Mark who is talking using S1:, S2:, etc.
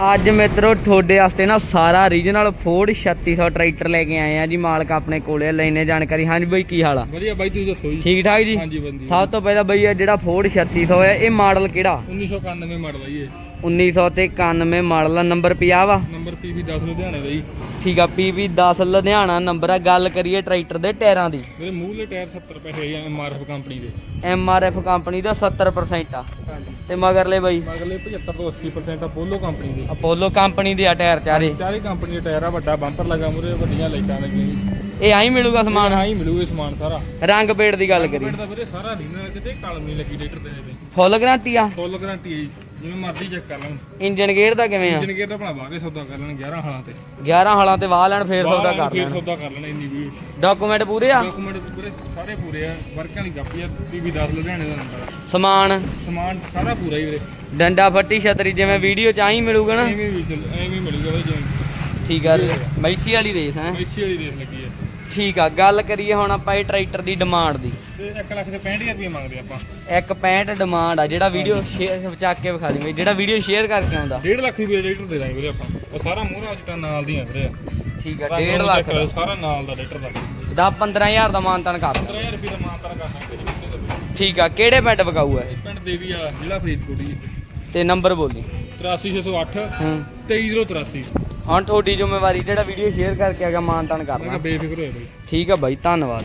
S1: ਅੱਜ ਮਿੱਤਰੋ ਤੁਹਾਡੇ ਵਾਸਤੇ ਨਾ ਸਾਰਾ ਰੀਜਨਲ ਫੋਰਡ 3600 ਟਰੈਕਟਰ ਲੈ ਕੇ ਆਏ ਆ ਜੀ ਮਾਲਕ ਆਪਣੇ ਕੋਲੇ ਲੈਨੇ ਜਾਣਕਾਰੀ। ਹਾਂਜੀ ਬਈ ਕੀ ਹਾਲ ਆ?
S2: ਵਧੀਆ ਬਾਈ ਤੁਸੀਂ ਦੱਸੋ ਜੀ?
S1: ਠੀਕ ਠਾਕ ਜੀ?
S2: ਹਾਂਜੀ ਬੰਦੀ
S1: ਸਭ ਤੋਂ ਪਹਿਲਾਂ ਬਈ ਇਹ ਜਿਹੜਾ ਫੋਰਡ 3600 ਹੈ ਇਹ ਮਾਡਲ ਕਿਹੜਾ?
S2: 1991 ਮਾਡਲ ਆ ਜੀ ਇਹ।
S1: 1900 ਤੇ 91 ਮਾਡਲ ਨੰਬਰ 50 ਵਾ।
S2: ਨੰਬਰ ਪੀਵੀ 10 ਲੁਧਿਆਣੇ ਦਾ ਜੀ।
S1: ਠੀਕ ਆ ਪੀਵੀ 10 ਲੁਧਿਆਣਾ ਨੰਬਰ ਆ। ਗੱਲ ਕਰੀਏ ਟਰੈਕਟਰ ਦੇ ਟਾਇਰਾਂ ਦੀ।
S2: ਮੇਰੇ ਮੂਹਰੇ ਟਾਇਰ 70 ਪੈਸੇ ਆ ਐਮਆਰਐਫ ਕੰਪਨੀ ਦੇ।
S1: ਐਮਆਰਐਫ ਕੰਪਨੀ ਦਾ 70% ਆ।
S2: ਹਾਂਜੀ।
S1: ਤੇ ਮਗਰਲੇ ਬਈ?
S2: ਮਗਲੇ 75 ਤੋਂ 80% ਅਪੋਲੋ ਕੰਪਨੀ ਦੇ।
S1: ਅਪੋਲੋ ਕੰਪਨੀ ਦੇ ਆ ਟਾਇਰ ਚਾਰੇ।
S2: ਚਾਰੇ ਕੰਪਨੀ ਦੇ ਟਾਇਰ ਆ ਵੱਡਾ ਬੰਪਰ ਲੱਗਾ ਮੂਰੇ ਵੱਡੀਆਂ ਲਾਈਟਾਂ ਲੱਗੀਆਂ
S1: ਇਹ ਆਈ ਮਿਲੂਗਾ ਸਮਾਨ?
S2: ਹਾਂ ਹੀ ਮਿਲੂ ਇਹ ਸਮਾਨ ਸਾਰਾ।
S1: ਰੰਗ ਪੇੜ ਦੀ ਗੱਲ ਕਰੀ
S2: ਪੇਟ ਦਾ ਵੀਰੇ ਸਾਰਾ ਰੀਨਰ ਕਿਤੇ ਕਲਮ ਲੱਗੀ ਟਰੈਕਟਰ ਦੇ ਵਿੱਚ।
S1: ਫੁੱਲ ਗਾਰੰਟੀ ਆ?
S2: ਫੁੱਲ ਗਾਰੰਟੀ ਹੈ ਜੀ। ਜਿਵੇਂ ਮਰਜ਼ੀ ਚੈੱਕ ਕਰ ਲੈਣ।
S1: ਇੰਜਨ ਗੇਅਰ ਦਾ ਕਿਵੇਂ ਆ?
S2: ਇੰਜਨ ਗੇਅਰ ਦਾ ਆਪਣਾ ਬਾਗੇ ਸੌਦਾ ਕਰ ਲੈਣ 11 ਹਾਲਾਂ ਤੇ।
S1: 11 ਹਾਲਾਂ ਤੇ ਵਾਹ ਲੈਣ ਫੇਰ ਸੌਦਾ ਕਰ
S2: ਫੇਰ
S1: ਲੈਣ।
S2: ਸੌਦਾ ਕਰ ਲੈਣ ਇੰਨੀ ਵੀ।
S1: ਡਾਕੂਮੈਂਟ ਪੂਰੇ ਆ?
S2: ਡਾਕੂਮੈਂਟ ਪੂਰੇ ਸਾਰੇ ਪੂਰੇ ਆ। ਵਰਕਾਂ ਦੀ ਕਾਪੀ ਆ ਪੀਵੀ 10 ਲੁਧਿਆਣੇ ਦਾ ਨੰਬਰ ਆ।
S1: ਸਮਾਨ?
S2: ਸਮਾਨ ਸਾਰਾ ਪੂਰਾ ਹੀ ਵੀਰੇ।
S1: ਡੰਡਾ ਫੱਟੀ ਛਤਰੀ ਜਿਵੇਂ ਵੀਡੀਓ ਚ ਆਈ ਮਿਲੂਗਾ ਨਾ।
S2: ਐਵੇਂ ਵੀ ਐਵੇਂ ਮਿਲੂਗਾ ਬਾਈ ਜਿਵੇਂ।
S1: ਠੀਕ ਆ ਮੈਸੀ ਵਾਲੀ ਰੇਸ ਹੈ।
S2: ਮੈਸੀ ਵਾਲੀ ਰੇਸ ਲੱਗੀ ਹੈ
S1: ਠੀਕ ਆ ਗੱਲ ਕਰੀਏ ਹੁਣ ਆਪਾਂ ਇਹ ਟਰੈਕਟਰ ਦੀ ਡਿਮਾਂਡ ਦੀ।
S2: ਤੇ 1 ਲੱਖ ਦੇ 65000 ਰੁਪਏ ਮੰਗਦੇ ਆਪਾਂ।
S1: ਇੱਕ 65 ਡਿਮਾਂਡ ਆ ਜਿਹੜਾ ਵੀਡੀਓ ਸ਼ੇਅਰ ਚੱਕ ਕੇ ਵਿਖਾ ਦਿੰਗੇ ਜਿਹੜਾ ਵੀਡੀਓ ਸ਼ੇਅਰ ਕਰਕੇ ਆਉਂਦਾ।
S2: 1.5 ਲੱਖ ਰੁਪਏ ਰੇਟਰ ਦੇ ਦਾਂਗੇ ਵੀਰੇ ਆਪਾਂ। ਉਹ ਸਾਰਾ ਮੂਹਰਾ ਅੱਜ ਤਾਂ ਨਾਲ ਦੀਆਂ ਵੀਰੇ।
S1: ਠੀਕ ਆ
S2: ਰੰਗ
S1: 1.5
S2: ਨੂੰ
S1: ਲੱਖ
S2: check ਕਰੋ, ਸਾਰਾ ਨਾਲ ਦਾ ਰੇਟਰ ਦਾ।
S1: ਦਾ 15000 ਦਾ ਮਾਨਤਨ ਕਰ। ਦਿਓ।
S2: 15000 ਰੁਪਏ ਦਾ ਮਾਨਤਾਰ ਕਰਨਾ
S1: ਠੀਕ ਆ ਕਿਹੜੇ ਪਿੰਡ ਵਿਕਾਊ ਆ ਇਹ?
S2: ਪਿੰਡ ਦੇਵੀ ਆ ਜ਼ਿਲ੍ਹਾ ਫਰੀਦਕੋਟ ਜੀ।
S1: ਤੇ ਨੰਬਰ ਬੋਲੀ।
S2: 83608
S1: ਹੂੰ।
S2: 23083
S1: ਹੁਣ ਤੁਹਾਡੀ ਜ਼ਿੰਮੇਵਾਰੀ ਜਿਹੜਾ ਵੀਡੀਓ ਸ਼ੇਅਰ ਕਰਕੇ ਆਗਾ ਮਾਨਤਨ ਕਰਨਾ।
S2: ਬੇਫਿਕਰ ਹੋਏ ਬਾਈ।
S1: ਠੀਕ ਆ ਬਾਈ ਧੰਨਵਾਦ।